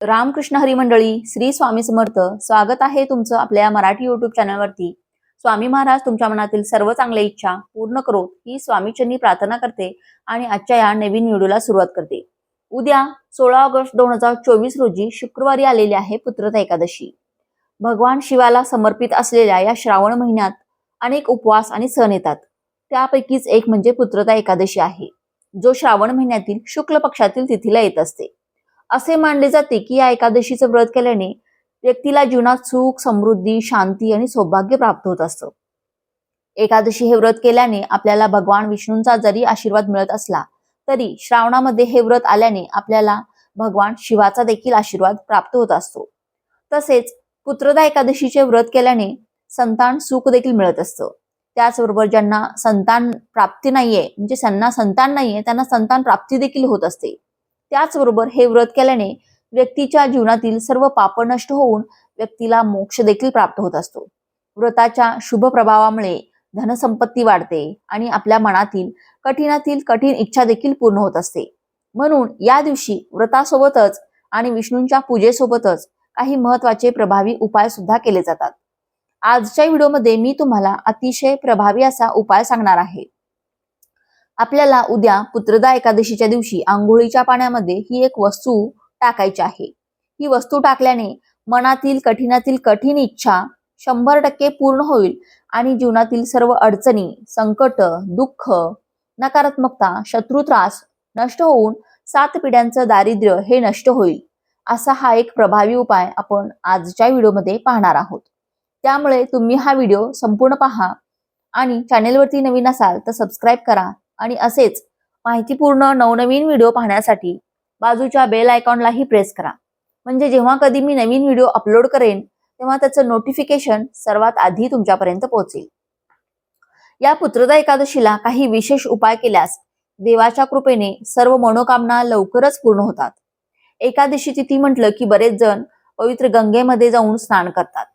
रामकृष्ण हरी मंडळी श्री स्वामी समर्थ स्वागत आहे तुमचं आपल्या मराठी युट्यूब चॅनलवरती स्वामी महाराज तुमच्या मनातील सर्व चांगल्या इच्छा पूर्ण करो ही स्वामीचरणी प्रार्थना करते आणि आजच्या या नवीन व्हिडिओला सुरुवात करते. उद्या सोळा ऑगस्ट दोन हजार चोवीस रोजी शुक्रवारी आलेली आहे पुत्रता एकादशी. भगवान शिवाला समर्पित असलेल्या या श्रावण महिन्यात अनेक उपवास आणि सण येतात. त्यापैकीच एक म्हणजे पुत्रता एकादशी आहे. जो श्रावण महिन्यातील शुक्ल पक्षातील तिथीला येत असते. असे मानले जाते की या एकादशीचं व्रत केल्याने व्यक्तीला जीवनात सुख समृद्धी शांती आणि सौभाग्य प्राप्त होत असतं. एकादशी हे व्रत केल्याने आपल्याला भगवान विष्णूंचा जरी आशीर्वाद मिळत असला तरी श्रावणामध्ये हे व्रत आल्याने आपल्याला भगवान शिवाचा देखील आशीर्वाद प्राप्त होत असतो. तसेच पुत्रदा एकादशीचे व्रत केल्याने संतान सुख देखील मिळत असतं. त्याचबरोबर ज्यांना संतान प्राप्ती नाहीये म्हणजे त्यांना संतान नाहीये त्यांना संतान प्राप्ती देखील होत असते. त्याचबरोबर हे व्रत केल्याने व्यक्तीच्या जीवनातील सर्व पाप नष्ट होऊन व्यक्तीला मोक्ष देखील प्राप्त होत असतो. व्रताच्या शुभ प्रभावामुळे धनसंपत्ती वाढते आणि आपल्या मनातील कठीणातील कठीण इच्छा देखील पूर्ण होत असते. म्हणून या दिवशी व्रतासोबतच आणि विष्णूंच्या पूजेसोबतच काही महत्त्वाचे प्रभावी उपाय सुद्धा केले जातात. आजच्या व्हिडिओमध्ये मी तुम्हाला अतिशय प्रभावी असा उपाय सांगणार आहे. आपल्याला उद्या पुत्रदा एकादशीच्या दिवशी आंघोळीच्या पाण्यामध्ये ही एक वस्तू टाकायची आहे. ही वस्तू टाकल्याने मनातील कठीणातील कठीण इच्छा शंभर टक्के पूर्ण होईल आणि जीवनातील सर्व अडचणी संकट दुःख नकारात्मकता शत्रुत्रास नष्ट होऊन सात पिढ्यांचं दारिद्र्य हे नष्ट होईल. असा हा एक प्रभावी उपाय आपण आजच्या व्हिडिओमध्ये पाहणार आहोत. त्यामुळे तुम्ही हा व्हिडिओ संपूर्ण पहा आणि चॅनेलवरती नवीन असाल तर सबस्क्राईब करा. आणि असेच माहितीपूर्ण नवनवीन व्हिडिओ पाहण्यासाठी बाजूच्या बेल आयकॉनलाही प्रेस करा. म्हणजे जेव्हा कधी मी नवीन व्हिडिओ अपलोड करेन तेव्हा त्याचं नोटिफिकेशन सर्वात आधी तुमच्यापर्यंत पोहोचेल. या पुत्रदा एकादशीला काही विशेष उपाय केल्यास देवाच्या कृपेने सर्व मनोकामना लवकरच पूर्ण होतात. एकादशी तिथी म्हटलं की बरेच जण पवित्र गंगेमध्ये जाऊन स्नान करतात.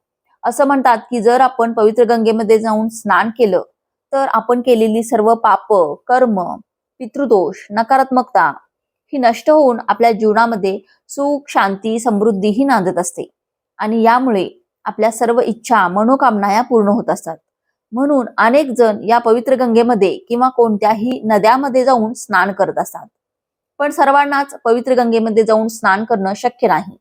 असं म्हणतात की जर आपण पवित्र गंगेमध्ये जाऊन स्नान केलं तर आपण केलेली सर्व पाप कर्म पितृदोष नकारात्मकता ही नष्ट होऊन आपल्या जीवनामध्ये सुख शांती समृद्धी ही नांदत असते. आणि यामुळे आपल्या सर्व इच्छा मनोकामना या पूर्ण होत असतात. म्हणून अनेक जण या पवित्र गंगेमध्ये किंवा कोणत्याही नद्यामध्ये जाऊन स्नान करत असतात. पण सर्वांनाच पवित्र गंगेमध्ये जाऊन स्नान करणं शक्य नाही.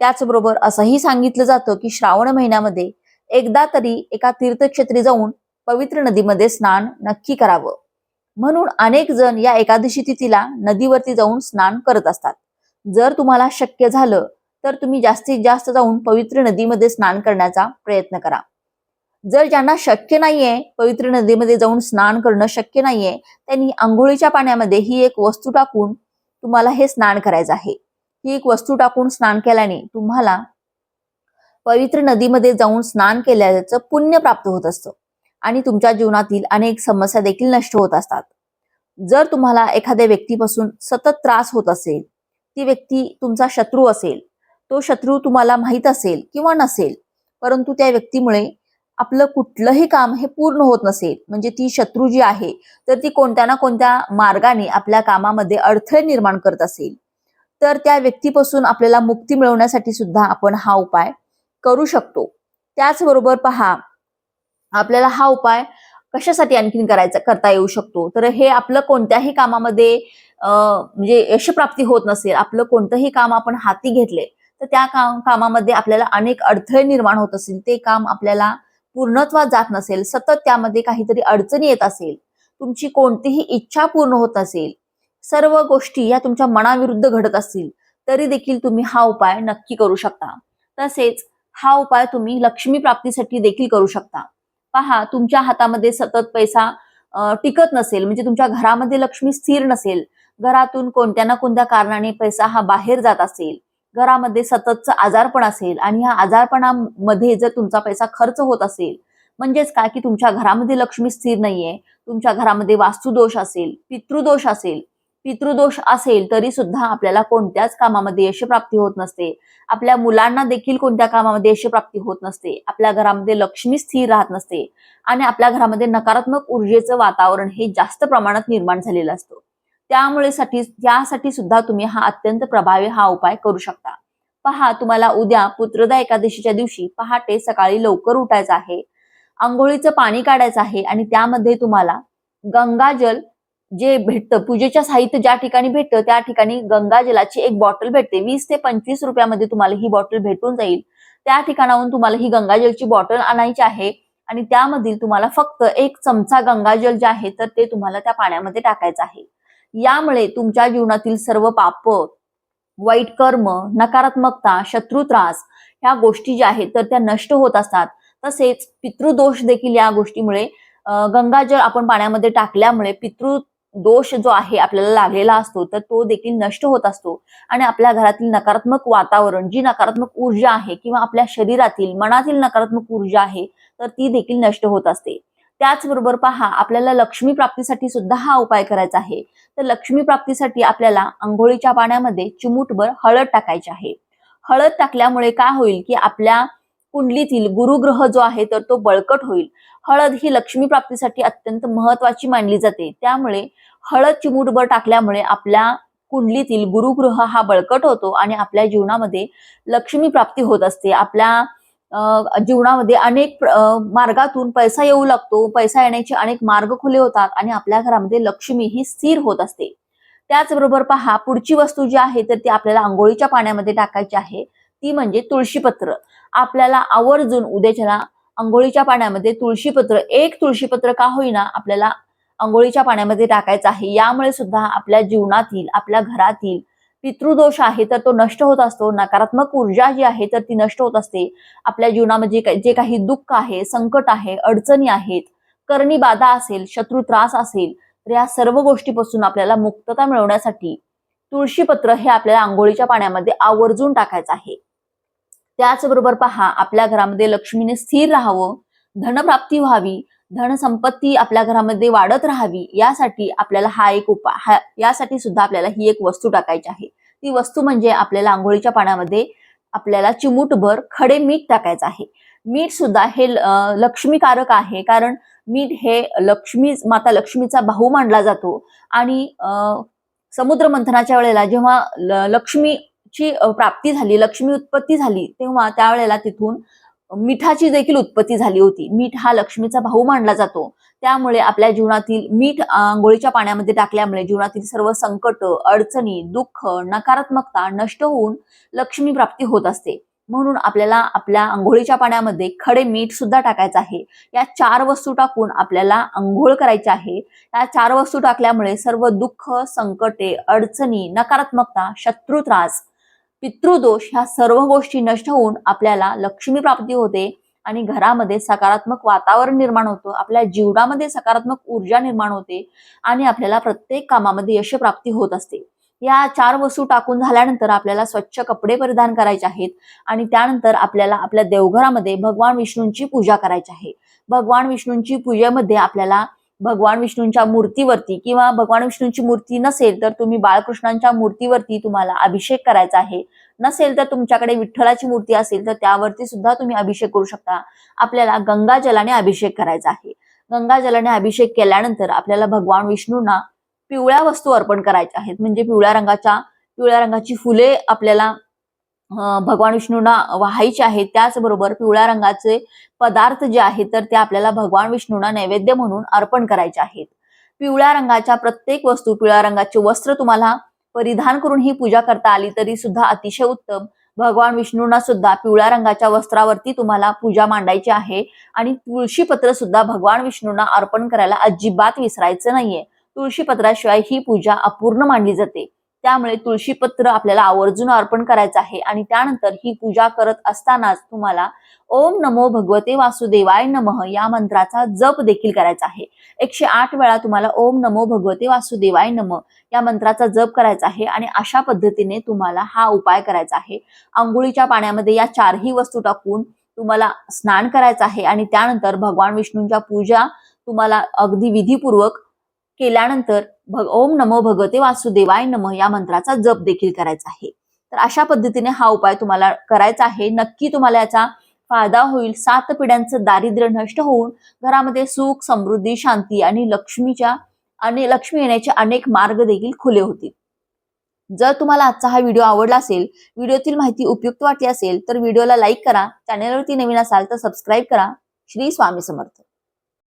त्याचबरोबर असंही सांगितलं जातं की श्रावण महिन्यामध्ये एकदा तरी एका तीर्थक्षेत्री जाऊन पवित्र नदीमध्ये स्नान नक्की करावं. म्हणून अनेक जण या एकादशी तिथीला नदीवरती जाऊन स्नान करत असतात. जर तुम्हाला शक्य झालं तर तुम्ही जास्तीत जास्त जाऊन पवित्र नदीमध्ये स्नान करण्याचा प्रयत्न करा. जर ज्यांना शक्य नाहीये पवित्र नदीमध्ये जाऊन स्नान करणं शक्य नाहीये त्यांनी आंघोळीच्या पाण्यामध्ये ही एक वस्तू टाकून तुम्हाला हे स्नान करायचं आहे. ही एक वस्तू टाकून स्नान केल्याने तुम्हाला पवित्र नदीमध्ये जाऊन स्नान केल्याचं पुण्य प्राप्त होत असतं. आणि तुमच्या जीवनातील अनेक समस्या देखील नष्ट होत असतात. जर तुम्हाला एखाद्या व्यक्तीपासून सतत त्रास होत असेल ती व्यक्ती तुमचा शत्रू असेल तो शत्रू तुम्हाला माहीत असेल किंवा नसेल परंतु त्या व्यक्तीमुळे आपलं कुठलंही काम हे पूर्ण होत नसेल म्हणजे ती शत्रू जी आहे तर ती कोणत्या ना कोणत्या मार्गाने आपल्या कामामध्ये अडथळे निर्माण करत असेल तर त्या व्यक्तीपासून आपल्याला मुक्ती मिळवण्यासाठी सुद्धा आपण हा उपाय करू शकतो. त्याचबरोबर पहा आपल्याला हा उपाय कशासाठी आणखीन करायचा करता येऊ शकतो? तर हे आपलं कोणत्याही कामामध्ये म्हणजे यशप्राप्ती होत नसेल आपलं कोणतंही काम आपण हाती घेतले तर त्या काम कामामध्ये आपल्याला अनेक अडथळे निर्माण होत असतील ते काम आपल्याला पूर्णत्वात जात नसेल सतत त्यामध्ये काहीतरी अडचणी येत असेल तुमची कोणतीही इच्छा पूर्ण होत असेल सर्व गोष्टी या तुमच्या मनाविरुद्ध घडत असतील तरी देखील तुम्ही हा उपाय नक्की करू शकता. तसेच हा उपाय तुम्ही लक्ष्मी प्राप्तीसाठी देखील करू शकता. पहा तुमच्या हातामध्ये सतत पैसा टिकत नसेल म्हणजे तुमच्या घरामध्ये लक्ष्मी स्थिर नसेल घरातून कोणत्या ना कोणत्या कारणाने पैसा हा बाहेर जात असेल घरामध्ये सततचं आजारपण असेल आणि ह्या आजारपणामध्ये जर तुमचा पैसा खर्च होत असेल म्हणजेच काय की तुमच्या घरामध्ये लक्ष्मी स्थिर नाहीये तुमच्या घरामध्ये वास्तुदोष असेल पितृदोष असेल पितृदोष असेल तरी सुद्धा आपल्याला कोणत्याच कामामध्ये यशप्राप्ती होत नसते. आपल्या मुलांना देखील कोणत्या कामामध्ये यशप्राप्ती होत नसते. आपल्या घरामध्ये लक्ष्मी स्थिर राहत नसते. आणि आपल्या घरामध्ये नकारात्मक ऊर्जेचं वातावरण हे जास्त प्रमाणात निर्माण झालेलं असतं. त्यामुळे साठी त्यासाठी सुद्धा तुम्ही हा अत्यंत प्रभावी हा उपाय करू शकता. पहा तुम्हाला उद्या पुत्रदा एकादशीच्या दिवशी पहाटे सकाळी लवकर उठायचं आहे. आंघोळीचं पाणी काढायचं आहे आणि त्यामध्ये तुम्हाला गंगाजल जे भेटतं पूजेच्या साहित्य ज्या ठिकाणी भेटतं त्या ठिकाणी गंगाजलाची एक बॉटल भेटते. वीस ते पंचवीस रुपयामध्ये तुम्हाला ही बॉटल भेटून जाईल. त्या ठिकाणाहून तुम्हाला ही गंगाजलची बॉटल आणायची आहे आणि त्यामधील तुम्हाला फक्त एक चमचा गंगाजल जे आहे तर ते तुम्हाला त्या पाण्यामध्ये टाकायचं आहे. यामुळे तुमच्या जीवनातील सर्व पाप वाईट कर्म नकारात्मकता शत्रुत्रास ह्या गोष्टी ज्या आहेत तर त्या नष्ट होत असतात. तसेच पितृदोष देखील या गोष्टीमुळे गंगाजल आपण पाण्यामध्ये टाकल्यामुळे पितृ दोष जो आहे आपल्याला लागलेला असतो तर तो देखील नष्ट होत असतो. आणि आपल्या घरातील नकारात्मक वातावरण जी नकारात्मक ऊर्जा आहे किंवा आपल्या शरीरातील मनातील नकारात्मक ऊर्जा आहे तर ती देखील नष्ट होत असते. त्याचबरोबर पहा आपल्याला लक्ष्मी प्राप्तीसाठी सुद्धा हा उपाय करायचा आहे. तर लक्ष्मी प्राप्तीसाठी आपल्याला आंघोळीच्या पाण्यामध्ये चिमूटभर हळद टाकायची आहे. हळद टाकल्यामुळे काय होईल की आपल्या कुंडलीतील गुरुग्रह जो आहे तर तो बळकट होईल. हळद ही लक्ष्मी प्राप्तीसाठी अत्यंत महत्वाची मानली जाते. त्यामुळे हळद चिमूटभर टाकल्यामुळे आपल्या कुंडलीतील गुरुग्रह हा बळकट होतो आणि आपल्या जीवनामध्ये लक्ष्मी प्राप्ती होत असते. आपल्या जीवनामध्ये अनेक मार्गातून पैसा येऊ लागतो. पैसा येण्याचे अनेक मार्ग खुले होतात आणि आपल्या घरामध्ये लक्ष्मी ही स्थिर होत असते. त्याचबरोबर पहा पुढची वस्तू जी आहे तर ती आपल्याला आंघोळीच्या पाण्यामध्ये टाकायची आहे. ती म्हणजे तुळशीपत्र आपल्याला आवर्जून उद्याच्याला आंघोळीच्या पाण्यामध्ये तुळशीपत्र एक तुळशीपत्र का होईना आपल्याला आंघोळीच्या पाण्यामध्ये टाकायचं आहे. यामुळे सुद्धा आपल्या जीवनातील आपल्या घरातील पितृदोष आहे तर तो नष्ट होत असतो. नकारात्मक ऊर्जा जी आहे तर ती नष्ट होत असते. आपल्या जीवनामध्ये जे काही- जे काही दुःख आहे संकट आहे अडचणी आहेत करणी बाधा असेल शत्रू त्रास असेल तर या सर्व गोष्टीपासून आपल्याला मुक्तता मिळवण्यासाठी तुळशीपत्र हे आपल्याला आंघोळीच्या पाण्यामध्ये आवर्जून टाकायचं आहे. त्याचबरोबर पहा आपल्या घरामध्ये लक्ष्मीने स्थिर राहावं धनप्राप्ती व्हावी धनसंपत्ती आपल्या घरामध्ये वाढत राहावी यासाठी आपल्याला हा एक उपाय हा यासाठी सुद्धा आपल्याला ही एक वस्तू टाकायची आहे. ती वस्तू म्हणजे आपल्याला आंघोळीच्या पाण्यामध्ये आपल्याला चिमूटभर खडे मीठ टाकायचं आहे. मीठ सुद्धा हे लक्ष्मीकारक आहे कारण मीठ हे लक्ष्मी माता लक्ष्मीचा भाऊ मानला जातो. आणि समुद्र मंथनाच्या वेळेला जेव्हा ल- ची प्राप्ती झाली लक्ष्मी उत्पत्ती झाली तेव्हा त्यावेळेला तिथून मिठाची देखील उत्पत्ती झाली होती. मीठ हा लक्ष्मीचा भाऊ मानला जातो. त्यामुळे आपल्या जीवनातील मीठ आंघोळीच्या पाण्यामध्ये टाकल्यामुळे जीवनातील सर्व संकट अडचणी दुःख नकारात्मकता नष्ट होऊन लक्ष्मी प्राप्ती होत असते. म्हणून आपल्याला आपल्या आंघोळीच्या पाण्यामध्ये खडे मीठ सुद्धा टाकायचं आहे. या चार वस्तू टाकून आपल्याला आंघोळ करायची आहे. या चार वस्तू टाकल्यामुळे सर्व दुःख संकटे अडचणी नकारात्मकता शत्रुत्रास पितृदोष ह्या सर्व गोष्टी नष्ट होऊन आपल्याला लक्ष्मी प्राप्ती होते आणि घरामध्ये सकारात्मक वातावरण निर्माण होतं. आपल्या जीवनामध्ये सकारात्मक ऊर्जा निर्माण होते आणि आपल्याला प्रत्येक कामामध्ये यश प्राप्ती होत असते. या चार वस्तू टाकून झाल्यानंतर आपल्याला स्वच्छ कपडे परिधान करायचे आहेत आणि त्यानंतर आपल्याला आपल्या देवघरामध्ये भगवान विष्णूंची पूजा करायची आहे. भगवान विष्णूंची पूजेमध्ये आपल्याला भगवान विष्णूंच्या मूर्तीवरती किंवा भगवान विष्णूंची मूर्ती नसेल तर तुम्ही बाळकृष्णांच्या मूर्तीवरती तुम्हाला अभिषेक करायचा आहे. नसेल तर तुमच्याकडे विठ्ठलाची मूर्ती असेल तर त्यावरती सुद्धा तुम्ही अभिषेक करू शकता. आपल्याला गंगाजलाने अभिषेक करायचा आहे. गंगाजलाने अभिषेक केल्यानंतर आपल्याला भगवान विष्णूंना पिवळ्या वस्तू अर्पण करायच्या आहेत. म्हणजे पिवळ्या रंगाच्या पिवळ्या रंगाची फुले आपल्याला भगवान विष्णूंना व्हायचे आहेत त्याचबरोबर पिवळ्या रंगाचे पदार्थ जे आहेत तर ते आपल्याला भगवान विष्णूंना नैवेद्य म्हणून अर्पण करायचे आहेत. पिवळ्या रंगाच्या प्रत्येक वस्तू पिवळ्या रंगाचे वस्त्र तुम्हाला परिधान करून ही पूजा करता आली तरी सुद्धा अतिशय उत्तम. भगवान विष्णूंना सुद्धा पिवळ्या रंगाच्या वस्त्रावरती तुम्हाला पूजा मांडायची आहे आणि तुळशीपत्र सुद्धा भगवान विष्णूंना अर्पण करायला अजिबात विसरायचं नाहीये. तुळशीपत्राशिवाय ही पूजा अपूर्ण मानली जाते. त्यामुळे तुळशीपत्र आपल्याला आवर्जून अर्पण करायचं आहे. आणि त्यानंतर ही पूजा करत असतानाच तुम्हाला ओम नमो भगवते वासुदेवाय नमः या मंत्राचा जप देखील करायचा आहे. एकशे आठ वेळा तुम्हाला ओम नमो भगवते वासुदेवाय नमः या मंत्राचा जप करायचा आहे. आणि अशा पद्धतीने तुम्हाला हा उपाय करायचा आहे. आंघोळीच्या पाण्यामध्ये या चारही वस्तू टाकून तुम्हाला स्नान करायचं आहे. आणि त्यानंतर भगवान विष्णूंच्या पूजा तुम्हाला अगदी विधीपूर्वक केल्यानंतर भग ओम नमो भगवते वासुदेवाय नमः या मंत्राचा जप देखील करायचा आहे. तर अशा पद्धतीने हा उपाय तुम्हाला करायचा आहे. नक्की तुम्हाला याचा फायदा होईल. सात पिढ्यांचं दारिद्र्य नष्ट होऊन घरामध्ये सुख समृद्धी शांती आणि लक्ष्मीच्या आणि लक्ष्मी येण्याचे अनेक मार्ग देखील खुले होतील. जर तुम्हाला आजचा हा व्हिडिओ आवडला असेल व्हिडिओतील माहिती उपयुक्त वाटली असेल तर व्हिडिओला लाईक करा. चॅनेलवरती नवीन असाल तर सबस्क्राईब करा. श्री स्वामी समर्थ.